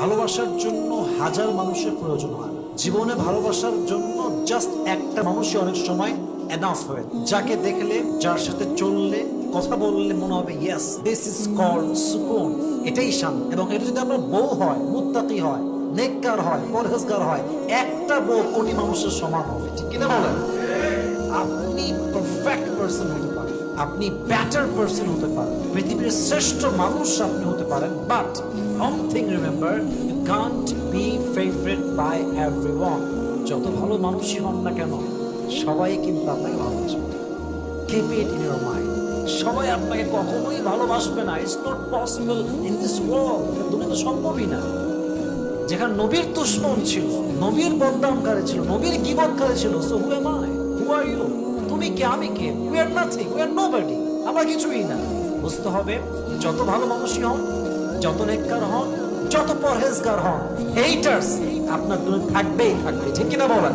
ভালোবাসার জন্য হাজার মানুষের প্রয়োজন হয়। জীবনে ভালোবাসার জন্য জাস্ট একটা মানুষই অনেক সময় এনাফ হয়ে। যাকে দেখলে, যার সাথে চললে, কথা বললে মনে হবে ইয়েস দিস ইজ কল সুকুন। এটাই শান্ত এবং এটা যদি আপনার বউ হয়, মুত্তাকি হয়, নেককার হয়, পরহেজগার হয়, একটা বউ কোটি মানুষের সমান হবে। ঠিক কিনা বলেন? আপনি পারফেক্ট পারসন হতে পারেন। আপনি ব্যাটার পারসন হতে পারেন। পৃথিবীর শ্রেষ্ঠ মানুষ আপনি হতে পারেন but one thing remember you can't be favourite by everyone যত ভালো মানুষই হন না কেন, সবাই কিন্তু আপনাকে ভালোবাসবে। Keep it in your mind সবাই আপনাকে কখনোই ভালোবাসবে না। It's not possible in this world তুমি তো সম্ভবই না। যেখানে নবীর দুশ্মন ছিল, নবীর বদনামকারী ছিল, নবীর গিবতকারী ছিল so who am I who are you তুমি কে আমি কে we are nothing we are nobody আমরা কিছুই না। বুঝতে হবে, যত ভালো মানুষই হন, যত নেককার হন, যত পরহেজগার হন হেটার্স আপনার দূরে থাকবেই থাকবে, ঠিক কিনা বলেন?